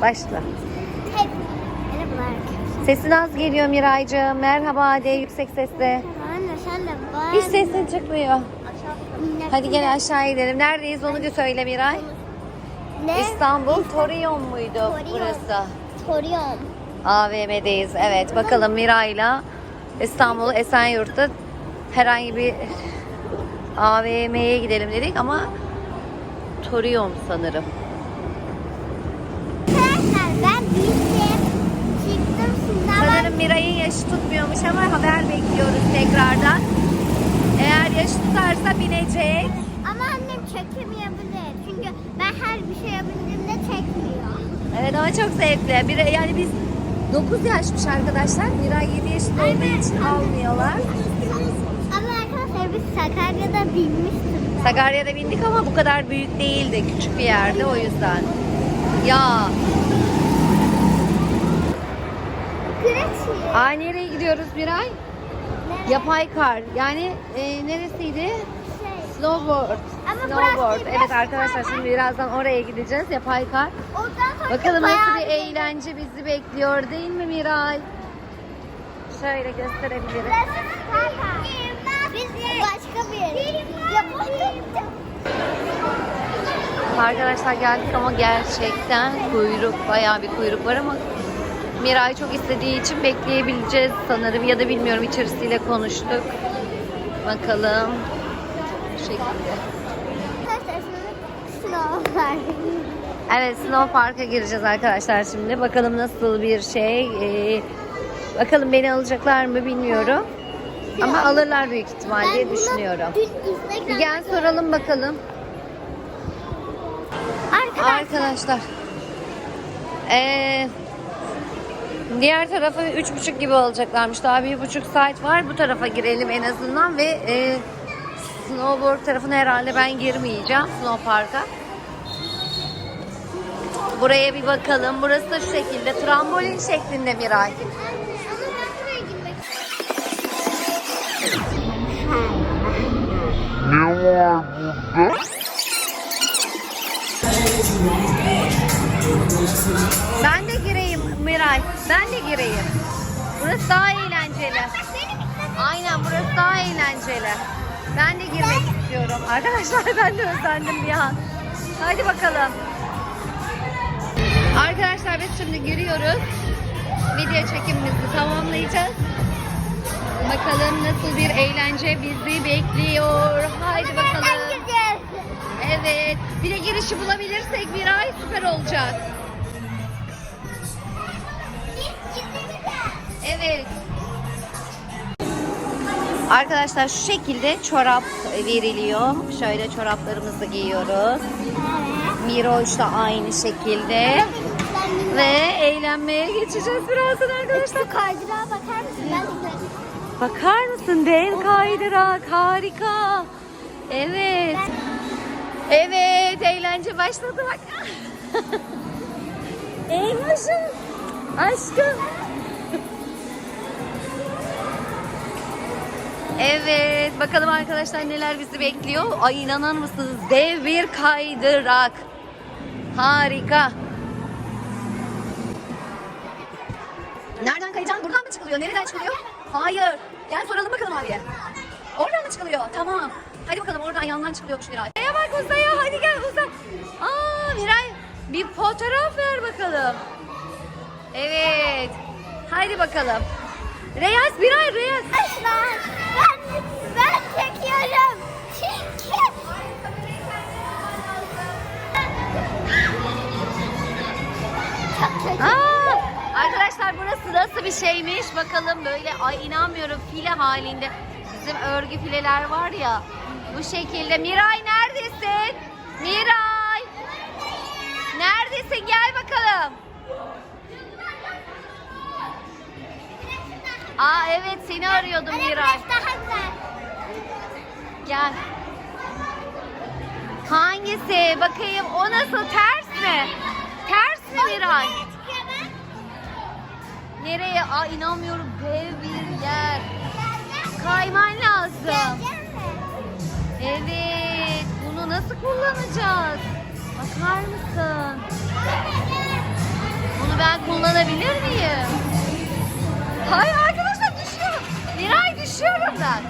Başla. Sesin az geliyor Miraycığım. Merhaba de yüksek sesle. Anne sen de var. Hiç sesin çıkmıyor. Hadi gel aşağı inelim. Neredeyiz onu da söyle Miray. Ne? İstanbul Torion muydu Torion. burası? Torium. AVM'deyiz. Evet bakalım Miray'la İstanbul Esenyurt'ta herhangi bir AVM'ye gidelim dedik ama Torion sanırım. Arkadaşlar ben bildim. Çıktım sınava. Sanırım Miray'ın yaşı tutmuyormuş ama haber bekliyoruz tekrardan. Eğer yaşı tutarsa binecek. Ama annem çekemeyebilir. Çünkü ben her bir şey yapabildiğimde çekmiyor. Evet ama çok zevkli. Bir, yani biz 9 yaşmış arkadaşlar. Miray 7 yaşında olduğu için almıyorlar. Ama arkadaşlar biz Sakarya'da binmiştik. Sakarya'da bindik ama bu kadar büyük değildi. Küçük bir yerde o yüzden. Ya. Aa nereye gidiyoruz Miray? Yapay kar. Yani e, neresiydi? Şey. Snowboard. Ama Snowboard. Evet arkadaşlar şimdi birazdan oraya gideceğiz. Yapay kar. Bakalım nasıl bir eğlence bizi bekliyor değil mi Miray? Şöyle Skarpa. Biz başka bir yere. Arkadaşlar geldik ama gerçekten kuyruk, bayağı bir kuyruk var ama Miray çok istediği için bekleyebileceğiz sanırım ya da bilmiyorum içerisiyle konuştuk. Bakalım. Bu şekilde. Evet Snow Park'a gireceğiz arkadaşlar şimdi. Bakalım nasıl bir şey. Ee, bakalım beni alacaklar mı bilmiyorum. Ama alırlar büyük ihtimal diye bunu düşünüyorum. Dün Instagram'da Bir gel soralım bakalım. Arkadaşlar. Arkadaşlar. Ee, diğer tarafa üç buçuk gibi olacaklarmış. Daha bir buçuk saat var. Bu tarafa girelim en azından ve e, snowboard tarafına herhalde ben girmeyeceğim. Snow Park'a. Buraya bir bakalım. Burası da şu şekilde. Trambolin şeklinde Miray. Ne var burada? Ben de gireyim Miray. Ben de gireyim. Burası daha eğlenceli. Aynen burası daha eğlenceli. Ben de girmek istiyorum. Arkadaşlar ben de özendim bir an. Hadi bakalım. Arkadaşlar biz şimdi giriyoruz. Video çekimimizi tamamlayacağız. Bakalım nasıl bir eğlence bizi bekliyor. Haydi bakalım. Evet. Bir de girişi bulabilirsek bir ay süper olacak. Evet. Arkadaşlar şu şekilde çorap veriliyor. Şöyle çoraplarımızı giyiyoruz. Miroş da aynı şekilde. Ve eğlenmeye geçeceğiz birazdan arkadaşlar. Şu kaydırağa bakar mısın? Ben de Bakar mısın dev kaydırak harika. Evet. Evet eğlence başladı bak. Eymoşum. Aşkım. Evet bakalım arkadaşlar neler bizi bekliyor. Ay inanır mısınız dev bir kaydırak. Harika. Nereden kayacaksın? Buradan mı çıkılıyor? Nereden çıkılıyor? Hayır. Gel soralım bakalım abiye. Oradan mı çıkılıyor? Tamam. Hadi bakalım oradan yandan çıkılıyormuş Miray. Uzaya bak uzaya. Hadi gel uza. Aa Miray bir fotoğraf ver bakalım. Evet. Hadi bakalım. Reyaz Miray Reyaz. Arkadaşlar ben, ben çekiyorum. Çünkü. Aa, arkadaşlar burası nasıl bir şeymiş bakalım böyle ay inanmıyorum file halinde bizim örgü fileler var ya bu şekilde Miray neredesin? Miray neredesin gel bakalım. Aa evet seni arıyordum Miray. daha güzel. Gel. Hangisi? Bakayım o nasıl ters mi? Ters mi Miray? Nereye ben? Aa inanmıyorum dev bir yer. Kayman lazım. Evet. Bunu nasıl kullanacağız? Bakar mısın? kullanabilir miyim? Hayır arkadaşlar düşüyorum. Miray düşüyorum ben.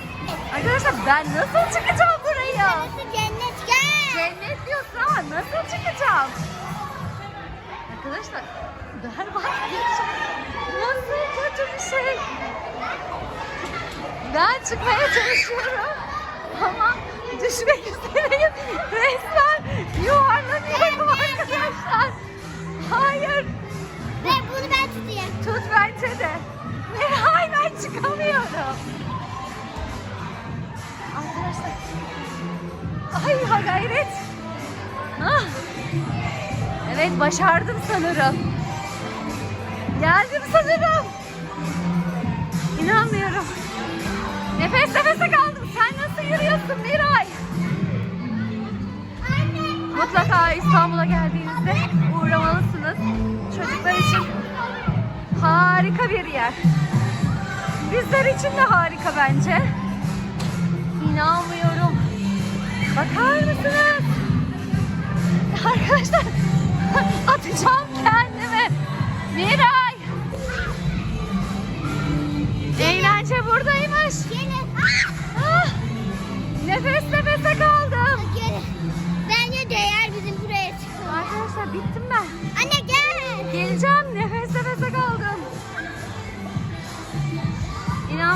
Arkadaşlar ben nasıl çıkacağım buraya? Cennet gel. Cennet diyorsun ama nasıl çıkacağım? Arkadaşlar berbat bir şey. Nasıl kötü bir şey? Ben çıkmaya çalışıyorum ama düşmek üzereyim. Resmen yuvarlanıyorum arkadaşlar. Hayır. Ve bunu ben tutayım. Tut bence de. Hayır ben çıkamıyorum. Arkadaşlar. Ay ha gayret. Ah. Evet başardım sanırım. Geldim sanırım. İnanmıyorum. Nefes nefese kaldım. Sen nasıl yürüyorsun Miray? Mutlaka İstanbul'a geldiğinizde uğramalısınız. Çocuklar için harika bir yer. Bizler için de harika bence. İnanmıyorum. Bakar mısınız? Arkadaşlar atacağım kendimi. Miray. Eğlence buradaymış. Ah, nefes nefese kaldım. Bence değer bizim buraya çıkmamız. Arkadaşlar bittim ben. Anne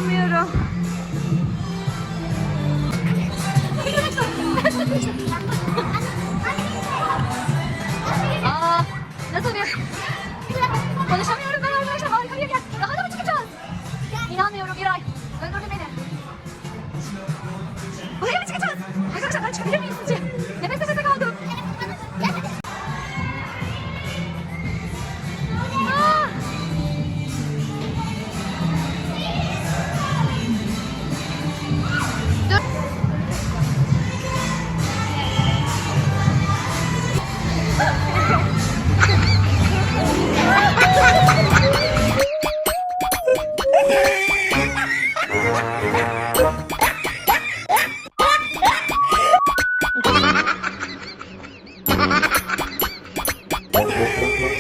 inanmıyorum. what, what.